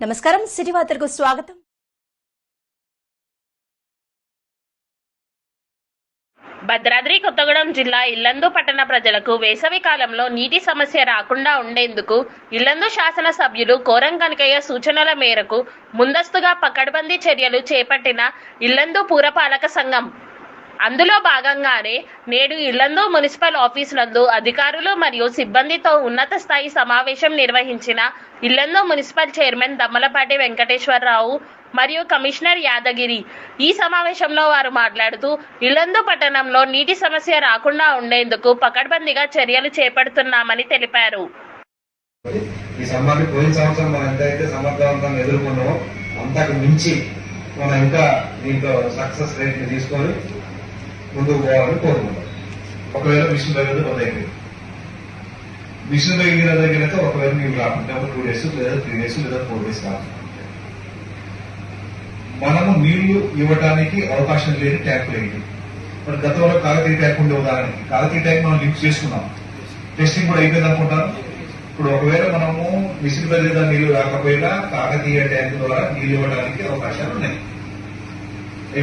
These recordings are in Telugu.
నమస్కారం సిటీ వార్తలకు స్వాగతం. భద్రాద్రి కొత్తగూడెం జిల్లా ఇల్లందు పట్టణ ప్రజలకు వేసవి కాలంలో నీటి సమస్య రాకుండా ఉండేందుకు ఇల్లందు శాసన సభ్యులు కోరం కనకయ్య సూచనల మేరకు ముందస్తుగా పకడ్బందీ చర్యలు చేపట్టిన ఇల్లందు పురపాలక సంఘం అందులో భాగంగానే నేడు ఇళ్ళందు మున్సిపల్ ఆఫీస్ నందు అధికారులు మరియు సిబ్బందితో ఉన్నత స్థాయి సమావేశం నిర్వహించిన ఇళ్ళందు మున్సిపల్ చైర్మన్ దమ్మలపాటి వెంకటేశ్వరరావు మరియు కమిషనర్ యాదగిరి. ఈ సమావేశంలో వారు మాట్లాడుతూ ఇల్లందు పట్టణంలో నీటి సమస్య రాకుండా ఉండేందుకు పకడ్బందీగా చర్యలు చేపడుతున్నామని తెలిపారు. ఈ సంబంధం పోయిన సంవత్సరం మనం ఎంతైతే సమర్థవంతంగా ఎదుర్కొన్నామో అంతకు మించి మనం ఇంకా దీంట్లో సక్సెస్ రేట్ తీసుకొని ముందుకు పోవాలని కోరుకుంటాం ఒకవేళ మిషన్ దగ్గర మొదలైంది మిషన్ దగ్గర దగ్గర అయితే ఒకవేళ మీరు రాకుండా టూ డేస్ లేదా త్రీ డేస్ లేదా ఫోర్ డేస్ రాదు మనము నీళ్ళు ఇవ్వడానికి అవకాశం లేని ట్యాంకులు ఏంటి? మరి గతంలో కాకతీయ ట్యాంక్ ఉండే ఉదాహరణకి కాకతీయ ట్యాంక్ మనం లింక్ చేసుకున్నాం. టెస్టింగ్ కూడా అయిపోయింది అనుకుంటాను ఇప్పుడు ఒకవేళ మనము మిషన్ బదిలీగా నీళ్ళు రాకపోయినా కాకతీయ ట్యాంక్ ద్వారా నీళ్ళు ఇవ్వడానికి అవకాశాలు ఉన్నాయి.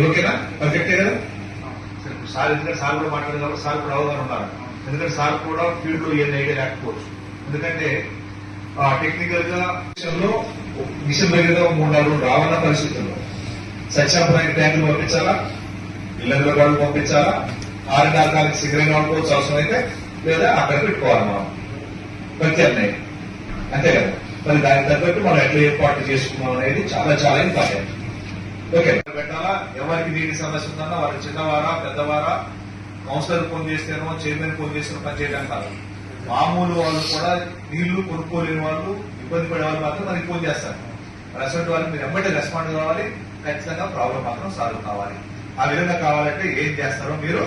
ఓకేనా? పర్ఫెక్టే కదా? సార్ ఎందుకంటే సార్ కూడా మాట్లాడారు కాబట్టి సార్ కూడా అవగాహన ఉన్నారు ఎందుకంటే సార్ కూడా ఫీల్డ్లో ఏం ఐడియా లేకపోవచ్చు. ఎందుకంటే టెక్నికల్గా విషయంలో మిషన్ బదిలీగా మూడు నాలుగు రావన్న పరిస్థితుల్లో. సత్యాపరాయ ట్యాంకులు పంపించాలా? ఇళ్ళ వాళ్ళు పంపించాలా? ఆరున్నర కాలకి సిగరెట్ వాడుకోవచ్చు అవసరం అయితే లేదా అక్కడ పెట్టుకోవాలి మనం. ప్రత్యామ్నాయం. అంతే కదా? మరి దానికి తగ్గట్టు మనం ఎట్లా ఏర్పాటు చేసుకున్నాం అనేది చాలా చాలా ఇంపార్టెంట్. పెట్టాలా? ఎవరికి నీటి సమస్య ఉందన్నా? వారు చిన్నవారా పెద్దవారా? కౌన్సిలర్ ఫోన్ చేస్తేనో చైర్మన్ ఫోన్ చేస్తేనో పని చేయడం కాదు మామూలు వాళ్ళు కూడా నీళ్ళు కొనుక్కోలేని వాళ్ళు ఇబ్బంది పడే వాళ్ళు మాత్రం మనకి ఫోన్ చేస్తారు. మరి అటువంటి వాళ్ళకి మీరు ఎమ్మటే రెస్పాండ్ కావాలి ఖచ్చితంగా ప్రాబ్లం మాత్రం సాల్వ్ కావాలి. ఆ విధంగా కావాలంటే ఏం చేస్తారో మీరు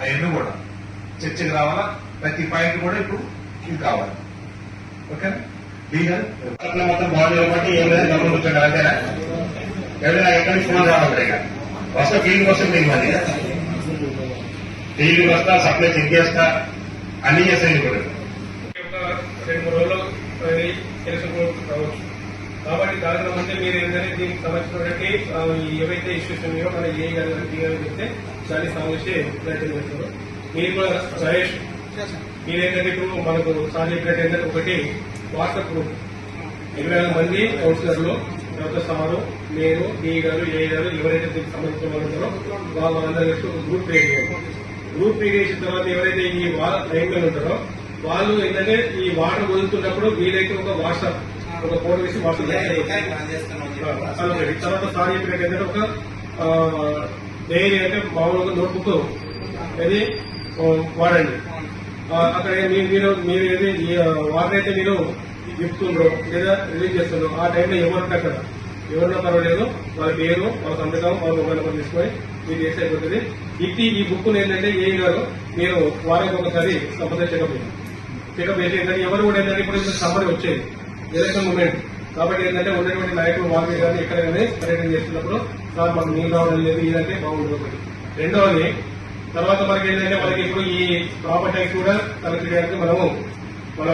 అవన్నీ కూడా చర్చకు రావాలా? ప్రతి పాయింట్ కూడా ఇప్పుడు ఇది కావాలి. ఓకేనా? లీగల్? మొత్తం బాగుంది కాబట్టి ఏం లేదు అంతేనా? ఎవరైనా ఎక్కడి ఫోన్ రావాలి వస్తా ఫీల్డ్ వస్తే మీకు మరి. ఫీల్డ్ వస్తా సప్లై చెక్ చేస్తా అన్ని చేస్తాయి కూడా. రెండు మూడు రోజులు అది కాబట్టి దానిలో ముందే మీరు ఏంటంటే దీనికి సంబంధించినటువంటి ఏవైతే ఇష్యూస్ ఉన్నాయో మనం ఏ గారు చెప్తే దాన్ని సంబంధించి ప్రయత్నం చేస్తున్నారు మీరు కూడా సజెష్ మీరేంటంటే ఇప్పుడు మనకు సార్ చెప్పినట్టు ఏంటంటే ఒకటి వాట్సాప్ గ్రూప్. ఇరవై మంది కౌన్సిలర్లు సారు నేను డి గారు ఏ గారు ఎవరైతే దీనికి సంబంధించిన వాళ్ళు ఉన్నారో వాళ్ళందరూ గ్రూప్ క్రియేట్ చేయాలి. గ్రూప్ క్రియేట్ చేసిన తర్వాత ఎవరైతే ఈ లైన్ ఉంటారో వాళ్ళు ఏంటంటే ఈ వాటర్ వదులుతున్నప్పుడు వీలైతే ఒక వాట్సాప్ ఒక ఫోటో వేసి వాట్సాప్ తర్వాత సార్ చెప్పినట్టు ఒక డైరీ అంటే మామూలుగా నోట్బుక్ అది వాడండి. అక్కడ మీరు మీరు ఏది ఈ, వాటర్ అయితే మీరు చెప్తుండ్రో లేదా రిలీజ్ చేస్తుండ్రో ఆ టైంలో ఎవరుంటే అక్కడ? ఎవరున్నా పర్వాలేదు వాళ్ళ పేరు వాళ్ళ సంతకం వాళ్ళ మొబైల్ నెంబర్ తీసుకొని మీరు చేస్తే అయిపోతుంది. ఇది ఈ బుక్ ఏంటంటే ఏ గారు మీరు వారానికి ఒకసారి కంపల్సరీ చెకప్ చెకప్ చేసి ఏంటంటే ఎవరు కూడా ఏంటంటే ఇప్పుడు సమ్మర్ వచ్చేది. Election moment. కాబట్టి ఏంటంటే ఉన్నటువంటి నాయకులు వాళ్ళ కానీ ఎక్కడ కానీ పర్యటన చేస్తున్నప్పుడు సార్ మనకు నీళ్ళు రావడం లేదు ఇదంటే బాగుంటుంది ఒకటి. రెండవది తర్వాత మనకి ఏంటంటే మనకి ఇప్పుడు ఈ ప్రాపర్టీ కూడా కలెక్ట్ చేయడానికి మనము మన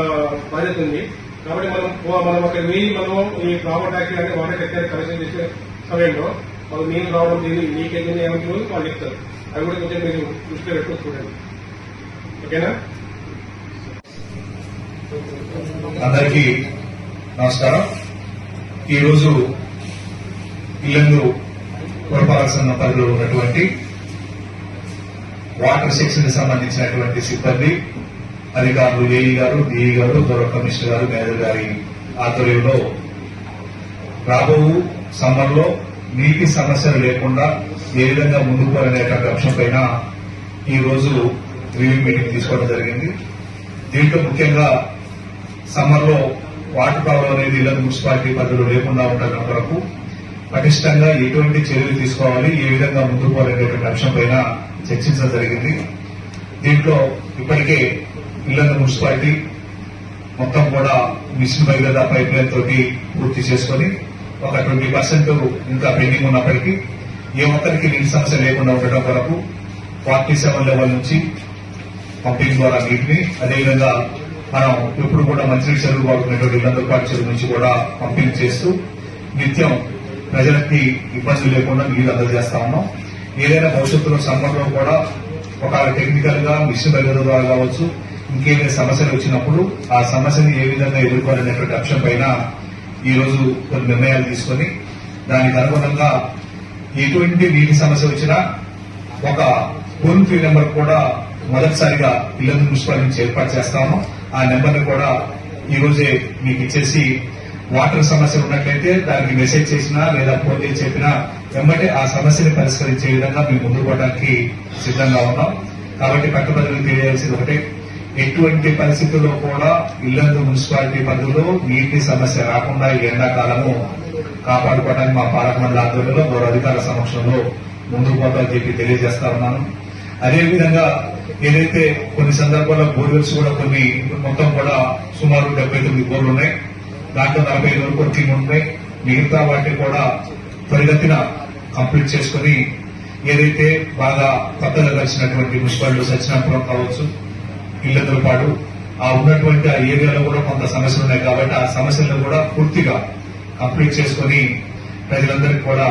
బాధ్యత ఉంది. కాబట్టి మనం మనం అక్కడ నీళ్ళు మనం ఈ ప్రాపర్ ట్యాక్స్ కానీ వాటర్ ఎక్కడ కలెక్షన్ చేసే సమయంలో వాళ్ళు నీళ్ళు రావడం దీన్ని లీకేజ్ ఏమంటారు వాళ్ళు చెప్తారు. అవి కూడా కొంచెం మీరు దృష్టిలో పెట్టుకుని చూడండి. ఓకేనా? అందరికీ నమస్కారం. ఈరోజు ఇల్లందు పురపాలక సంఘం పరిధిలో ఉన్నటువంటి వాటర్ సెక్షన్ సంబంధించినటువంటి సిబ్బంది అధికారులు ఏఈ గారు డిఈ గారు గౌరవ కమిషనర్ గారు మేనేజర్ గారి ఆధ్వర్యంలో రాబో సమ్మర్లో నీటి సమస్యలు లేకుండా ఏ విధంగా ముందుకు పోవాలనేటువంటి అంశంపైన ఈ రోజు రివ్యూ మీటింగ్ తీసుకోవడం జరిగింది. దీంట్లో ముఖ్యంగా సమ్మర్లో వాటర్ ప్రాబ్లం అనేది ఇళ్ళ మున్సిపాలిటీ పరిధిలో లేకుండా ఉండడం వరకు పటిష్టంగా ఎటువంటి చర్యలు తీసుకోవాలి ఏ విధంగా ముందుకు పోవాలనేటువంటి అంశం పైన చర్చించడం జరిగింది. దీంట్లో ఇప్పటికే ఇళ్ళ మున్సిపాలిటీ మొత్తం కూడా మిషన్ బయలుదేర పైప్ లైన్ తోటి పూర్తి చేసుకొని ఒక ట్వంటీ పర్సెంట్ ఇంకా పెండింగ్ ఉన్నప్పటికీ ఏ ఒక్కరికి నీటి సమస్య లేకుండా ఉండటం కొరకు ఫార్టీ సెవెన్ లెవెల్ నుంచి పంపింగ్ ద్వారా నీటిని అదేవిధంగా మనం ఎప్పుడు కూడా మంచినీటి చెరువులు బాగున్నటువంటి ఇళ్ళందరూ పాటు చెరువు నుంచి కూడా పంపిణీ చేస్తూ నిత్యం ప్రజలకి ఇబ్బంది లేకుండా నీరు అందజేస్తా ఉన్నాం. ఏదైనా భవిష్యత్తులో సమ్మర్ కూడా ఒక టెక్నికల్గా మిషన్ దగ్గర ద్వారా కావచ్చు ఇంకేమైనా సమస్యలు వచ్చినప్పుడు ఆ సమస్యని ఏ విధంగా ఎదుర్కోవాలనేటువంటి అంశం పైన ఈరోజు కొన్ని నిర్ణయాలు తీసుకొని దానికి అనుగుణంగా ఎటువంటి నీటి సమస్య వచ్చినా ఒక టోల్ ఫ్రీ నెంబర్ కూడా మొదటిసారిగా ఇల్లందు మున్సిపాలిటీ నుంచి ఏర్పాటు చేస్తాము. ఆ నెంబర్ని కూడా ఈ రోజే మీకు ఇచ్చేసి వాటర్ సమస్య ఉన్నట్లయితే దానికి మెసేజ్ చేసినా లేదా ఫోన్ చేసి చెప్పినా వెంబటే ఆ సమస్యని పరిష్కరించే విధంగా మేము ముందుకు పోవడానికి సిద్ధంగా ఉన్నాం. కాబట్టి పట్టుబడులు తెలియాల్సింది ఒకటే. ఎటువంటి పరిస్థితుల్లో కూడా ఇల్లందు మున్సిపాలిటీ పరిధిలో నీటి సమస్య రాకుండా ఈ ఎండాకాలము కాపాడుకోవడానికి మా పాలక మండలి ఆధ్వర్యంలో గౌరవ అధికారుల సమక్షంలో ముందుకు పోతామని చెప్పి తెలియజేస్తా ఉన్నాను. అదేవిధంగా ఏదైతే కొన్ని సందర్భాల్లో బోర్వెల్స్ కూడా కొన్ని మొత్తం కూడా సుమారు డెబ్బై తొమ్మిది బోర్లు ఉన్నాయి. దాంట్లో నలభై ఐదు వరకు వర్కింగ్ ఉన్నాయి. మిగతా వాటిని కూడా త్వరిగతిన కంప్లీట్ చేసుకుని ఏదైతే బాగా కొత్తగా కలిసినటువంటి మున్సిపాలిటీ సత్యనాపురం కావచ్చు ఇళ్ళతో పాటు ఆ ఉన్నటువంటి ఆ ఏరియాలో కూడా కొంత సమస్యలు ఉన్నాయి కాబట్టి ఆ సమస్యలను కూడా పూర్తిగా కంప్లీట్ చేసుకుని ప్రజలందరికీ కూడా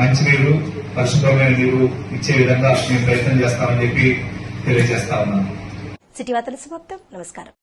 మంచినీరు పరిశుభ్రమైన నీరు ఇచ్చే విధంగా మేము ప్రయత్నం చేస్తామని చెప్పి తెలియజేస్తా ఉన్నాను. సిటీ వార్తల సమాప్తం. నమస్కారం.